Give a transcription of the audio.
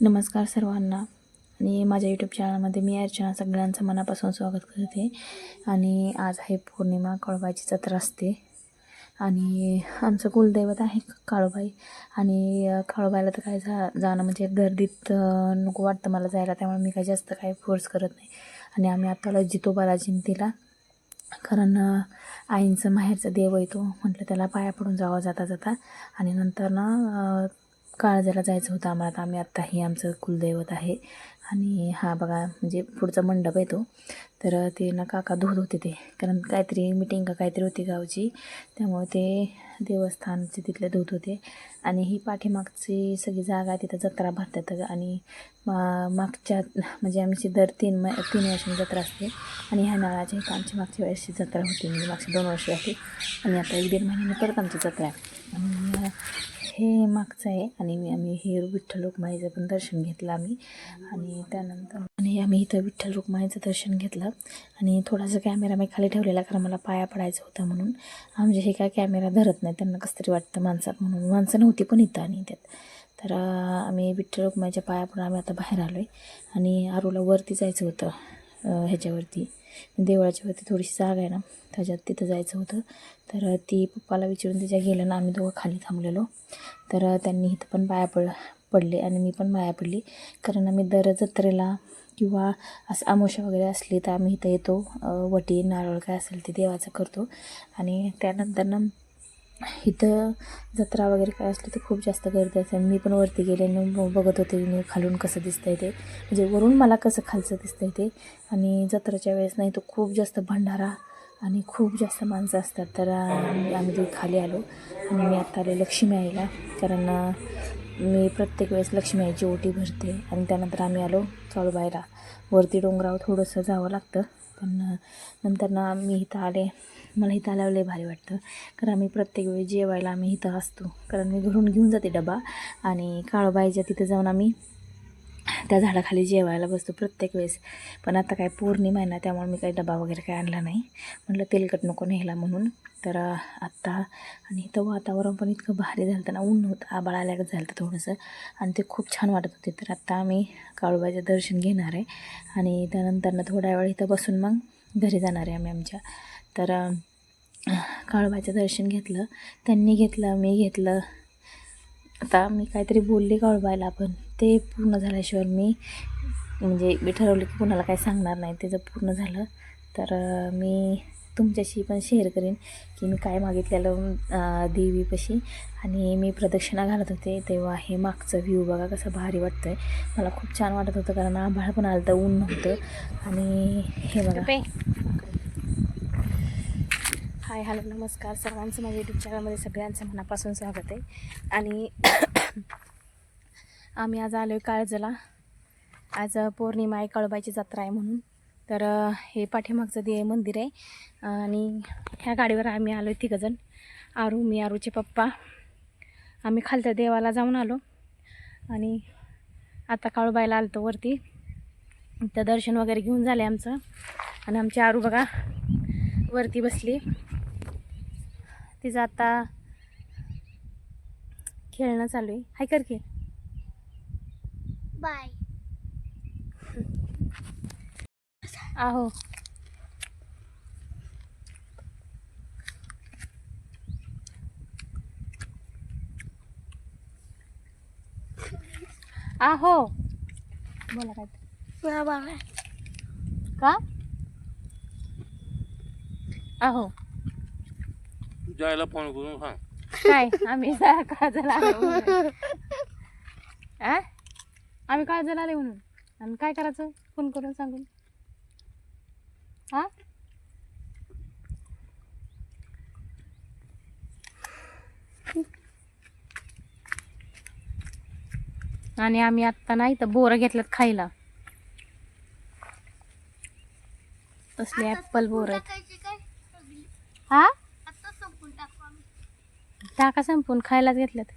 नमस्कार सर्वांना. आणि माझ्या यूट्यूब चॅनलमध्ये मी अर्चना सगळ्यांचं मनापासून स्वागत करते. आणि आज आहे पौर्णिमा कळबाईची जत्रा असते. आणि आमचं कुलदैवत आहे काळूबाई. आणि काळूबाईला तर काय जा जाणं म्हणजे गर्दीत नको वाटतं मला जायला. त्यामुळे मी काही जास्त काही फोर्स करत नाही. आणि आम्ही आत्ताला जितोबाला जिंतीला कारण आईंचं माहेरचा देव येतो म्हटलं त्याला पाया पडून जावं जाता जाता. आणि नंतर ना काळजाला जायचं होतं आम्हाला. तर आम्ही आत्ता हे आमचं कुलदैवत आहे. आणि हा बघा म्हणजे पुढचा मंडप आहे तो. तर ते ना काका धुत होते ते. कारण काहीतरी मिटिंग का काहीतरी होती गावची. त्यामुळे ते देवस्थानचे तिथले धूत होते. आणि ही पाठीमागची सगळी जागा आहे तिथं जत्रा भरतात आणि मा मागच्या म्हणजे आमची दर तीन म तीन वर्षांनी जत्रा असते. आणि ह्या नळाच्या इथं आमची मागच्या वर्षी जत्रा होती म्हणजे मागच्या दोन वर्ष झाली आणि आता एक दीड महिन्याने परत आमची जत्रा आहे. आणि हे मागचं आहे. आणि मी आम्ही हे विठ्ठल लोकमाईचं पण दर्शन घेतलं आम्ही. आणि त्यानंतर आणि आम्ही इथं विठ्ठल रुक्माईचं दर्शन घेतलं आणि थोडासा कॅमेरा मी खाली ठेवलेला कारण मला पाया पडायचं होतं म्हणून. आमचे हे काय कॅमेरा धरत नाही त्यांना कसं तरी वाटतं माणसात म्हणून. माणसं नव्हती पण इथं आणि त्यात. तर आम्ही विठ्ठल रुक्माईच्या पाया पडून आम्ही आता बाहेर आलो आहे आणि आरूला वरती जायचं होतं ह्याच्यावरती. देवळाच्या वरती थोडीशी जागा आहे ना त्याच्यात तिथं जायचं होतं. तर ती पप्पाला विचारून तिच्या गेलं ना आम्ही दोघं खाली थांबलेलो. तर त्यांनी इथं पण पाया पड पडले आणि मी पण माया पडली. कारण आम्ही दर जत्रेला किंवा असं आमोशा वगैरे असली तर आम्ही इथं येतो. वटी नारळ काय असेल ते देवाचं करतो. आणि त्यानंतर ना इथं जत्रा वगैरे काय असली तर खूप जास्त गर्दी असते. मी पण वरती गेले आणि बघत होते मी खालून कसं दिसतंय ते. म्हणजे वरून मला कसं खालचं दिसतंय ते. आणि जत्रेच्या वेळेस नाही तो खूप जास्त भंडारा आणि खूप जास्त माणसं असतात. तर आम्ही आम्ही ते खाली आलो आणि मी आत्ता आले लक्ष्मी आईला. कारण मी प्रत्येक वेळेस लक्ष्मीची ओटी भरते आणि त्यानंतर आम्ही आलो चाळूबाईला. वरती डोंगरावर थोडंसं जावं लागतं पण नंतर ना मी इथं आले. मला इथं आल्यावर लय भारी वाटतं कारण आम्ही प्रत्येक वेळी जेवायला आम्ही इथं असतो. कारण मी घरून घेऊन जाते डबा आणि काळूबाईच्या तिथं जाऊन आम्ही त्या झाडाखाली जेवायला बसतो प्रत्येक वेळेस. पण आता काय पौर्णिमा आहे ना त्यामुळे मी काही डबा वगैरे काही आणला नाही. म्हटलं तेलकट नको न्यायला म्हणून. तर आत्ता आणि इथं वातावरण पण इतकं भारी झालं होतं ना ऊन होतं आबाळ आल्यागत झालं होतं थोडंसं. आणि ते खूप छान वाटत होते. तर आत्ता आम्ही काळूबाईचं दर्शन घेणार आहे. आणि त्यानंतरनं थोड्या वेळ इथं बसून मग घरी जाणार आहे आम्ही आमच्या. तर अं, काळूबाईचं दर्शन घेतलं त्यांनी घेतलं मी घेतलं. आता मी काहीतरी बोलले काळूबाईला आपण ते पूर्ण झाल्याशिवाय मी म्हणजे मी ठरवलं की कुणाला काही सांगणार नाही. ते जर पूर्ण झालं तर मी तुमच्याशी पण शेअर करेन की मी काय मागितलेलं देवीपाशी. आणि मी प्रदक्षिणा घालत होते. तेव्हा हे मागचं व्ह्यू बघा कसं भारी वाटतं आहे मला खूप छान वाटत होतं कारण आभाळ पण आलं तर ऊन नव्हतं. आणि हे बघा. हाय हॅलो नमस्कार. सर्वांचं माझ्या यूट्यूब चॅनलमध्ये सगळ्यांचं मनापासून स्वागत आहे. आणि आम्ही आज आलो आहे काळजला. आज पौर्णिमा आहे कळबाईची जत्रा आहे म्हणून. तर हे पाठीमागचं दे मंदिर आहे. आणि ह्या गाडीवर आम्ही आलो आहे तिघंजण. आरू मी आरूचे पप्पा. आम्ही खालत्या देवाला जाऊन आलो. आणि आता काळूबाईला आलतो वरती. तर दर्शन वगैरे घेऊन झाले आमचं. आणि आमची आरू बघा वरती बसली. तिचं आता खेळणं चालू आहे. हाय कर की बाय. आहो. आहो. बोला काय? का? आहो. जायला फोन करून सांग. काय? आम्ही काळजाला आलो म्हणून. आ? आम्ही काळजाला आले म्हणून. आणि काय करायचं? फोन करून सांगून. हा? आणि आम्ही आत्ता नाही तर बोरं घेतल्यात खायला. तसले ॲपल बोर हा? टाका संपून खायलाच घेतल्यात.